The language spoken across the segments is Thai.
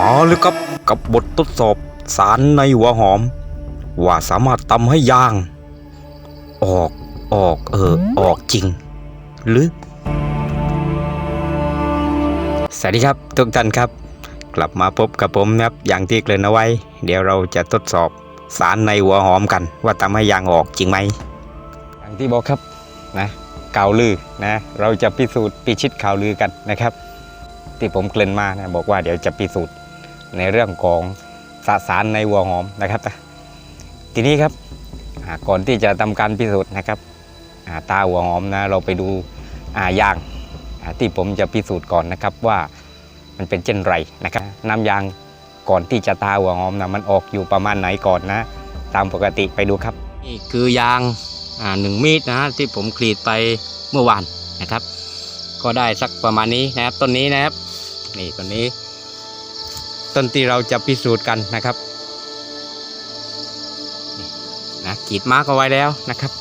มาเลยครับกับบททดสอบสารในหัวหอม ว่าสามารถทำให้ยาง ออกออกเออออกจริง หรือ สวัสดีครับทุกท่านครับ กลับมาพบกับผมนะครับอย่างที่เกริ่นเอาไว้ เดี๋ยวเราจะทดสอบสารในหัวหอมกัน ว่าทำให้ยางออกจริงไหมอย่างที่บอกครับนะข่าวลือนะเราจะพิสูจน์พิชิตข่าวลือกันนะครับ ที่ผมเกริ่นมานะบอกว่าเดี๋ยวจะพิสูจน์ ในเรื่องของสสารในหัวหอมนะครับทีนี้ครับก่อนที่จะทำการพิสูจน์นะครับตาหัวหอมนะเราไปดูยางที่ผมจะพิสูจน์ก่อนนะครับว่ามันเป็นเช่นไรนะครับน้ำยางก่อนที่จะตาหัวหอมนะมันออกอยู่ประมาณไหนก่อนนะ ตามปกติไปดูครับนี่คือยางหนึ่งมีดนะที่ผมกรีดไปเมื่อวานนะครับ ก็ได้สักประมาณนี้นะครับต้นนี้นะครับนี่ต้นนี้ ต้นที่เราจะพิสูจน์กันนะครับนะกรีดมาร์กเอาไว้แล้วนะครับ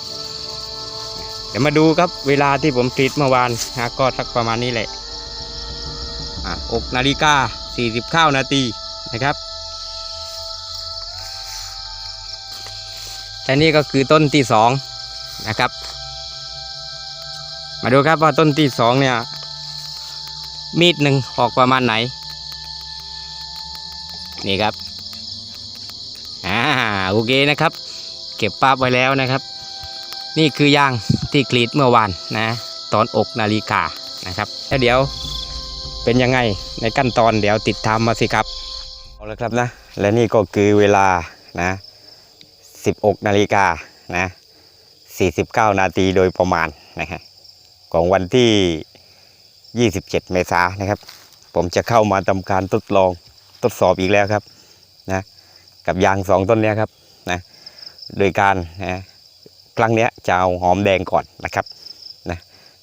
เดี๋ยวมาดูครับเวลาที่ผมกรีดเมื่อวานนะก็สักประมาณนี้แหละอะอกนาฬิกา40ข้าวนาทีนะครับและนี่ก็คือต้นที่สองนะครับ มาดูครับว่าต้นที่สองเนี่ยมีดหนึ่งออกประมาณไหน นี่ครับอ่าโอเคนะครับ เก็บภาพไว้แล้วนะครับ นี่คือยางที่กรีดเมื่อวานนะ ตอนอกนาฬิกานะครับแล้วเดี๋ยวเป็นยังไงในขั้นตอนเดี๋ยวติดตามมาสิครับเอาละครับนะ และนี่ก็คือเวลานะ16นาฬิกานะ49 นาทีโดยประมาณนะฮะของวันที่ 27 เมษายนนะครับ ผมจะเข้ามาทำการทดลอง ทดสอบอีกแล้วครับนะกับยางสองต้นเนี้ยครับนะโดยการนะครั้งเนี้ยจะเอาหอมแดงก่อนนะครับนะ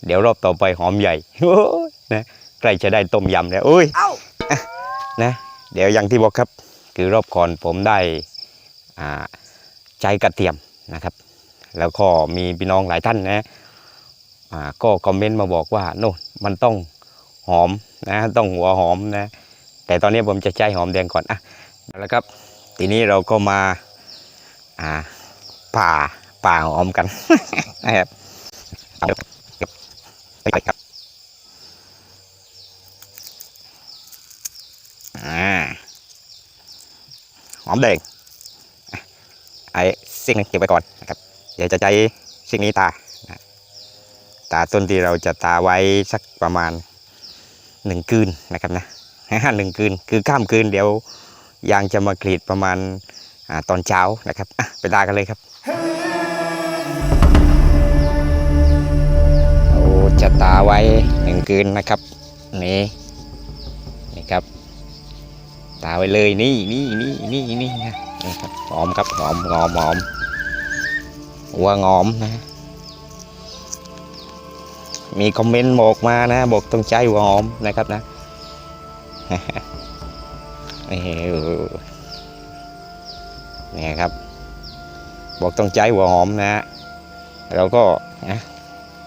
เดี๋ยวรอบต่อไปหอมใหญ่โอ้ยนะใกล้จะได้ต้มยำแล้วอุ้ยอะนะเดี๋ยวอย่างที่บอกครับ คือรอบก่อนผมได้อ่าใช้กระเทียมนะครับ แล้วก็มีพี่น้องหลายท่านนะอ่าก็คอมเมนต์มาบอกว่าโน่นมันต้องหอมนะต้องหัวหอมนะ แต่ตอนนี้ผมจะใช้หอมแดงก่อนอะแล้วครับ ทีนี้เราก็มาอ่าป่าป่าหอมกันนะครับเอาไปครับหอมแดงไอ้สิ่งนี้เก็บไว้ก่อนนะครับเดี๋ยวจะใช้สิ่งนี้ตาตาต้นที่เราจะตาไว้สักประมาณหนึ่งคืนนะครับนะ หนึ่งคืน คือข้ามคืนเดี๋ยวยางจะมากรีดประมาณอาตอนเช้านะครับไปตากันเลยครับเราจะตาไว้หนึ่งคืนนะครับ นี่นี่ครับ ตาไว้เลยนี่นี่นี่นี่นี่นะนี่ครับหอมครับหอมหอมหอมหัวงอมนะมีคอมเมนต์บอกมานะ บอกต้องใช้หัวหอมนะครับนะ นี่นี่ครับ บอกต้องใจหัวหอมนะฮะเราก็นะ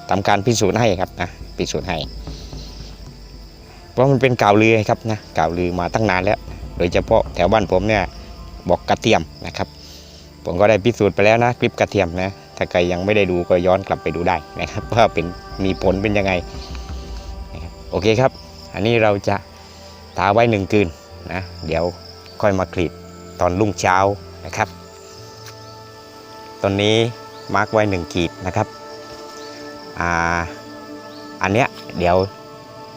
ทำการพิสูจน์ให้ครับนะพิสูจน์ให้ เพราะมันเป็นข่าวลือครับนะข่าวลือมาตั้งนานแล้ว โดยเฉพาะแถวบ้านผมเนี่ยบอกกระเทียมนะครับ ผมก็ได้พิสูจน์ไปแล้วนะคลิปกระเทียมนะถ้าใครยังไม่ได้ดูก็ย้อนกลับไปดูได้นะครับว่าเป็นมีผลเป็นยังไงโอเคครับ อันนี้เราจะ ตาไว้หนึ่งคืนนะเดี๋ยวค่อยมากรีดตอนรุ่งเช้านะครับ ตอนนี้มาร์กไว้หนึ่งขีดนะครับอ่าอันเนี้ยเดี๋ยว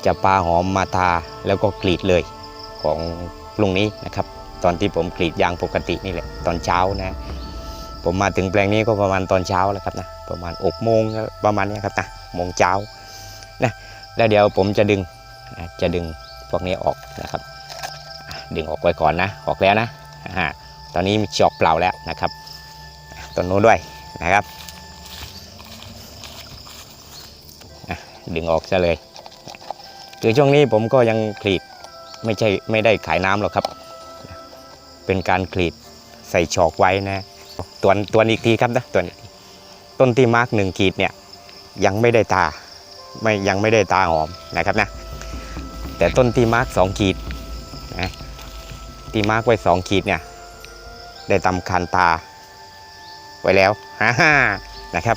จะปาหอมมาทาแล้วก็กรีดเลยของพรุ่งนี้นะครับ ตอนที่ผมกรีดยางปกตินี่แหละตอนเช้านะผมมาถึงแปลงนี้ก็ประมาณตอนเช้าแล้วครับนะประมาณอกโมงประมาณนี้ครับนะโมงเช้านะแล้วเดี๋ยวผมจะดึงจะดึง พวกนี้ออกนะครับ ดึงออกไว้ก่อนนะ ออกแล้วนะอ่าตอนนี้มีจอกเปล่าแล้วนะครับต้นนู้นด้วยนะครับดึงออกซะเลย คือช่วงนี้ผมก็ยังกรีดไม่ใช่ไม่ได้ขายน้ำหรอกครับ เป็นการกรีดใส่ชอกไว้นะตัวตัวอีกทีครับนะตัวอีกทีต้นที่มาร์กหนึ่งขีดเนี่ยยังไม่ได้ตาไม่ยังไม่ได้ตาหอมนะครับนะ แต่ต้นที่มาร์กสองขีดนะตีมาร์กไว้สองขีดเนี่ยได้ตำคันตา ไว้แล้วฮ่าฮนะครับ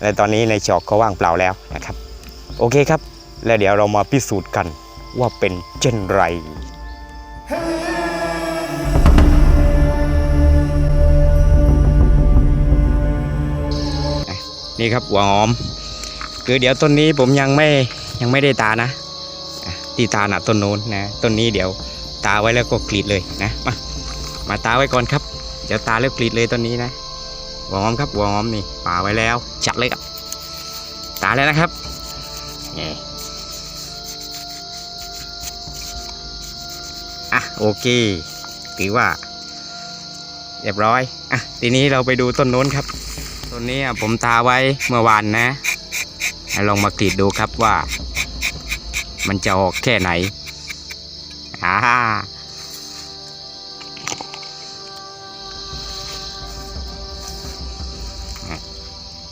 และตอนนี้ในจอกก็ว่างเปล่าแล้วนะครับ โอเคครับ แล้วเดี๋ยวเรามาพิสูจน์กันว่าเป็นเช่นไรนี่ครับหัวหอม คือเดี๋ยวต้นนี้ผมยังไม่ยังไม่ได้ตานะ อ่ตีตาหนาต้นโน้นนะต้นนี้เดี๋ยวตาไว้แล้วก็กรีดเลยนะมามาตาไว้ก่อนครับ เดี๋ยวตาแล้วกรีดเลยต้นนี้นะหัวหอมครับหัวหอมนี่ป่าไว้แล้วจัดเลยครับตาแล้วนะครับนี่อะโอเคถือว่าเรียบร้อยอะทีนี้เราไปดูต้นโน้นครับต้นนี้ผมตาไว้เมื่อวานนะลองมากรีดดูครับว่า มันจะออกแค่ไหนอ่า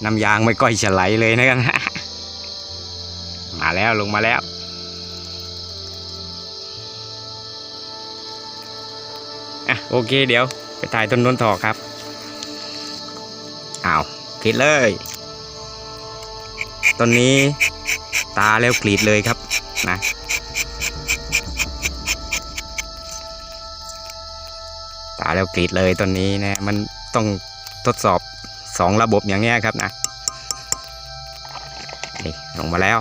น้ำยางไม่ก้อยจะไหลเลยนะครับมาแล้วลงมาแล้วอะโอเคเดี๋ยว ไปถ่ายต้นน้นต่อครับอ้าวกรีดเลย ต้นนี้ตาแล้วกรีดเลยครับ นะตาแล้วกรีดเลยต้นนี้นะมันต้องทดสอบสองระบบอย่างเนี้ยครับนะนี่ลงมาแล้ว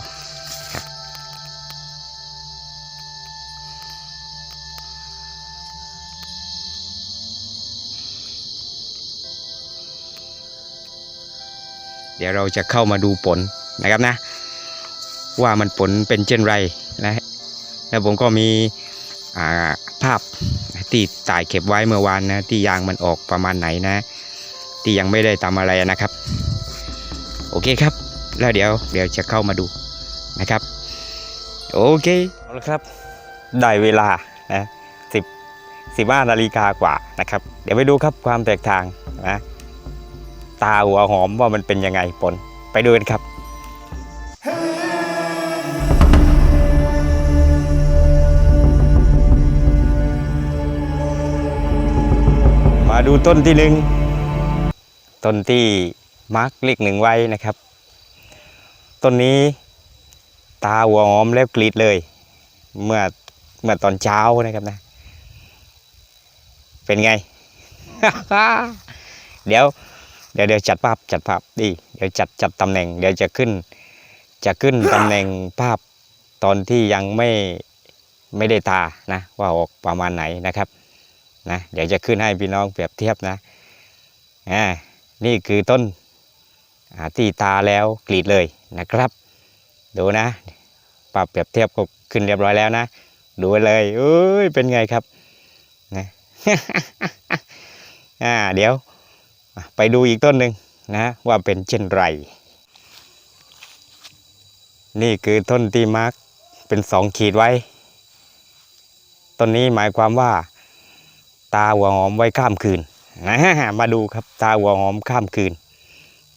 เดี๋ยวเราจะเข้ามาดูผลนะครับนะ ว่ามันผลเป็นเช่นไรนะแล้วผมก็มีาภาพที่ถ่ายเก็บไว้เมื่อวานนะที่ยางมันออกประมาณไหนนะ ที่ยังไม่ได้ทำอะไรนะครับ โอเคครับ แล้วเดี๋ยวเดี๋ยวจะเข้ามาดูนะครับ โอเคเอาละครับ ได้เวลานะสิบสิบห้านาฬิกากว่านะครับ เดี๋ยวไปดูครับความแตกต่างนะตาหัวหอมว่ามันเป็นยังไงผลไปดูกันครับ มาดูต้นที่หนึ่งต้นที่มาร์กเลขหนึ่งไว้นะครับ ต้นนี้ตาหัวหอมแล้วกรีดเลย เมื่อเมื่อตอนเช้านะครับนะ เป็นไง เดี๋ยว เดี๋ยวเดี๋ยวจัดภาพจัดภาพดีเดี๋ยวจัดจัดตำแหน่ง เดี๋ยวจะขึ้น จะขึ้นตำแหน่งภาพตอนที่ยังไม่ไม่ได้ตานะ ว่าออกประมาณไหนนะครับ นะเดี๋ยวจะขึ้นให้พี่น้องเปรียบเทียบนะอ่านี่คือต้นที่ตาแล้วกรีดเลยนะครับ ดูนะ ปรับเปรียบเทียบก็ขึ้นเรียบร้อยแล้วนะ ดูไว้เลยเอ้ยเป็นไงครับนะอ่าเดี๋ยวไปดูอีกต้นหนึ่งนะว่าเป็นเช่นไร นี่คือต้นที่มาร์กเป็นสองขีดไว้ ต้นนี้หมายความว่าาหัวหอมไว้ข้ามคืนนะมาดูครับตาหัวหอมข้ามคืน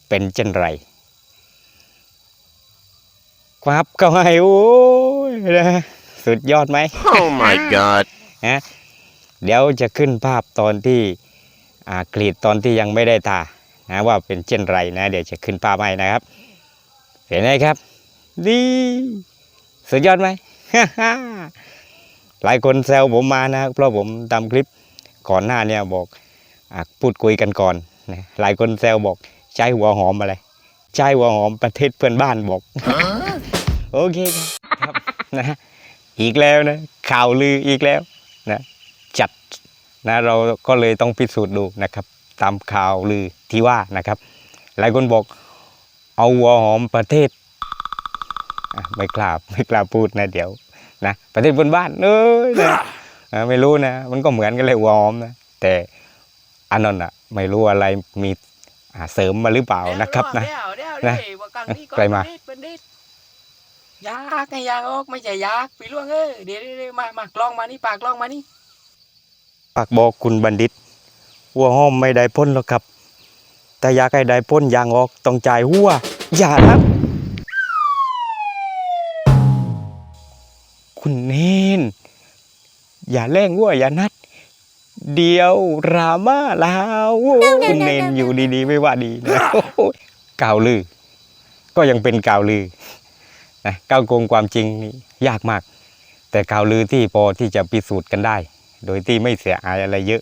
เป็นเช่นไรครับก็ให้โอ้ยนะสุดยอดไหม Oh my god. เดี๋ยวจะขึ้นภาพตอนที่อ่ากรีดตอนที่ยังไม่ได้ตานะว่าเป็นเช่นไรนะ เดี๋ยวจะขึ้นภาพให้นะครับ เห็นไหมครับ ดีสุดยอดไหม หลายคนแซวผมมานะเพราะผมทำคลิป ก่อนหน้าเนี่ยบอกอาพูดคุยกันก่อนนะหลายคนแซวบอกใช้หัวหอมอะไรใช้หัวหอมประเทศเพื่อนบ้านบอกโอเคครับนะอีกแล้วนะข่าวลืออีกแล้วนะจัดนะเราก็เลยต้องพิสูจน์ดูนะครับ ตามข่าวลือที่ว่านะครับ หลายคนบอกเอาหัวหอมประเทศอะไม่กล้าไม่กล้าพูดนะเดี๋ยวนะประเทศบนบ้านเอ้ยนะอะ ไม่รู้นะ มันก็เหมือนกันเลยหัวหอมนะ แต่อันนั้นอะ ไม่รู้อะไรมีอ่าเสริมมาหรือเปล่านะครับนะเดี๋ยวเดี๋ยวนะเดี๋ยวว่ากลางนี่ก่อนใครมาเปิดเด็ดยากไงยากออกไม่ใช่ยากพี่ล่วงเออเดี๋ยวเดี๋ยวเดี๋ยวมามากล้องมานี่ปากกล้องมานี่ฝากบอกคุณบัณฑิตหัวหอมไม่ได้พ้นหรอกครับ แต่อยากให้ได้พ้นอย่างออกต้องจ่ายหัวอย่านะคุณเนน อย่าแร่งหัวอย่านัด เดียวรามาลาวคุณเนนอยู่ดีๆ ไม่ว่าดีนะโอ้โหกล่าวลือ ก็ยังเป็นกล่าวลือนะก้าวโกงความจริงนี่ยากมาก แต่กล่าวลือที่พอที่จะพิสูจน์กันได้ โดยที่ไม่เสียหายอะไรเยอะ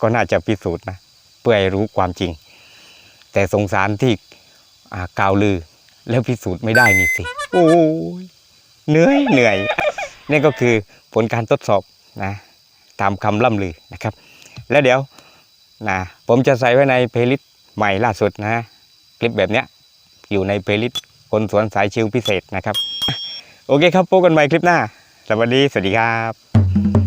ก็น่าจะพิสูจน์นะเพื่อให้รู้ความจริง แต่สงสารที่อ่ากล่าวลือแล้วพิสูจน์ไม่ได้นี่สิ โอ้ยเหนื่อยเหนื่อยนี่ก็คือผลการทดสอบ นะตามคำล่ำลือนะครับ แล้วเดี๋ยวนะผมจะใส่ไว้ในเพลย์ลิสต์ใหม่ล่าสุดนะคลิปแบบเนี้ยอยู่ในเพลย์ลิสต์คนสวนสายชิลพิเศษนะครับ โอเคครับพบกันใหม่คลิปหน้า สวัสดี สวัสดีครับ